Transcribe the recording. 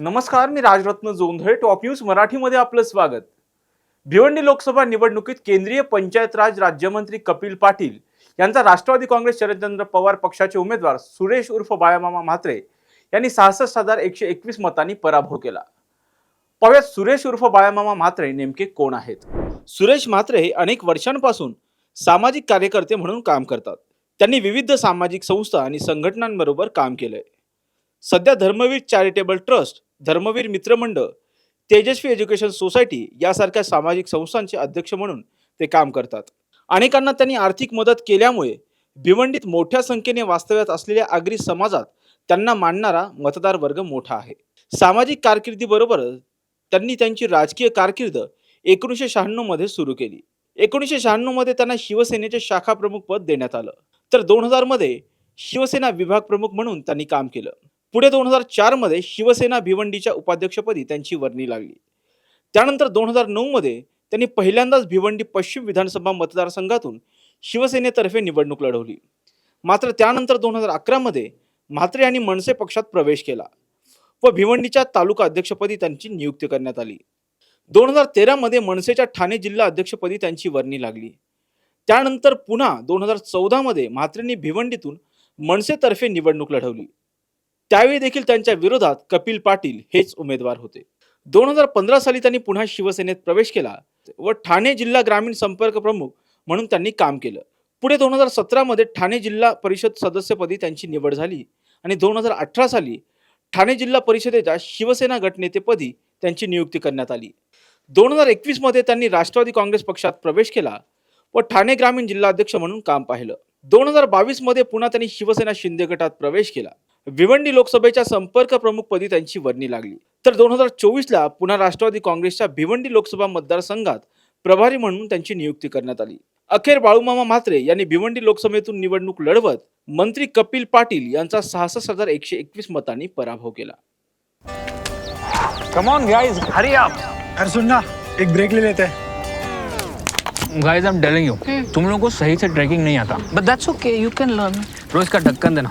नमस्कार मी Rajratna Jondhale top news मराठीमध्ये आपलं स्वागत. भिवंडी लोकसभा निवडणुकीत केंद्रीय पंचायत राज राज्यमंत्री कपिल पाटील यांचा राष्ट्रवादी काँग्रेस शरदचंद्र पवार पक्षाचे उमेदवार सुरेश उर्फ बाळामामा म्हात्रे यांनी सहासष्ट हजार एकशे एकवीस मतांनी पराभव केला. पाहुयात सुरेश उर्फ बाळामामा म्हात्रे नेमके कोण आहेत? सुरेश म्हात्रे हे अनेक वर्षांपासून सामाजिक कार्यकर्ते म्हणून काम करतात. त्यांनी विविध सामाजिक संस्था आणि संघटनांबरोबर काम केलंय. सध्या धर्मवीर चॅरिटेबल ट्रस्ट धर्मवीर मित्रमंडळ तेजस्वी एज्युकेशन सोसायटी यासारख्या सामाजिक संस्थांचे अध्यक्ष म्हणून ते काम करतात. अनेकांना त्यांनी आर्थिक मदत केल्यामुळे भिवंडीत मोठ्या संख्येने वास्तव्यात असलेल्या आगरी समाजात त्यांना मानणारा मतदार वर्ग मोठा आहे. सामाजिक कारकिर्दीबरोबर त्यांनी त्यांची राजकीय कारकीर्द एकोणीसशे शहाण्णवमध्ये सुरू केली. एकोणीसशे शहाण्णवमध्ये त्यांना शिवसेनेचे शाखा प्रमुख पद देण्यात आलं. तर दोन हजारमध्ये शिवसेना विभाग प्रमुख म्हणून त्यांनी काम केलं. पुढे दोन हजार चारमध्ये शिवसेना भिवंडीच्या उपाध्यक्षपदी त्यांची वर्णी लागली. त्यानंतर दोन हजार नऊमध्ये त्यांनी पहिल्यांदाच भिवंडी पश्चिम विधानसभा मतदारसंघातून शिवसेनेतर्फे निवडणूक लढवली. मात्र त्यानंतर दोन हजार अकरामध्ये म्हात्रे यांनी मनसे पक्षात प्रवेश केला व भिवंडीच्या तालुका अध्यक्षपदी त्यांची नियुक्ती करण्यात आली. दोन हजार तेरामध्ये मनसेच्या ठाणे जिल्हा अध्यक्षपदी त्यांची वर्णी लागली. त्यानंतर पुन्हा दोन हजार चौदामध्ये म्हात्रेंनी भिवंडीतून मनसेतर्फे निवडणूक लढवली. त्यावेळी देखील त्यांच्या विरोधात कपिल पाटील हेच उमेदवार होते. दोन हजार पंधरा साली त्यांनी पुन्हा शिवसेनेत प्रवेश केला व ठाणे जिल्हा ग्रामीण संपर्क प्रमुख म्हणून त्यांनी काम केलं. पुढे दोन हजार सतरामध्ये ठाणे जिल्हा परिषद सदस्यपदी त्यांची निवड झाली आणि दोन हजार अठरा साली ठाणे जिल्हा परिषदेच्या शिवसेना गटनेतेपदी त्यांची नियुक्ती करण्यात आली. दोन हजार एकवीसमध्ये त्यांनी राष्ट्रवादी काँग्रेस पक्षात प्रवेश केला व ठाणे ग्रामीण जिल्हाध्यक्ष म्हणून काम पाहिलं. दोन हजार बावीसमध्ये पुन्हा त्यांनी शिवसेना शिंदे गटात प्रवेश केला. भिवंडी लोकसभेच्या संपर्क प्रमुख पदी त्यांची वर्णी लागली. तर दोन हजार चोवीसला पुन्हा राष्ट्रवादी काँग्रेसच्या भिवंडी लोकसभा मतदारसंघात प्रभारी म्हणून त्यांची नियुक्ती करण्यात आली. अखेर बाळूमामा म्हात्रे यांनी भिवंडी लोकसभेतून निवडणूक लढवत मंत्री कपिल पाटील यांचा सहासष्ट हजार एकशे एकवीस मतांनी पराभव केला. Come on guys hurry up अरे सुन ना एक ब्रेक ले लेते. हैं guys I am telling you तुम लोगों को सही से ट्रैकिंग नहीं आता. But that's okay, you can learn. रोज का ढक्कन देना.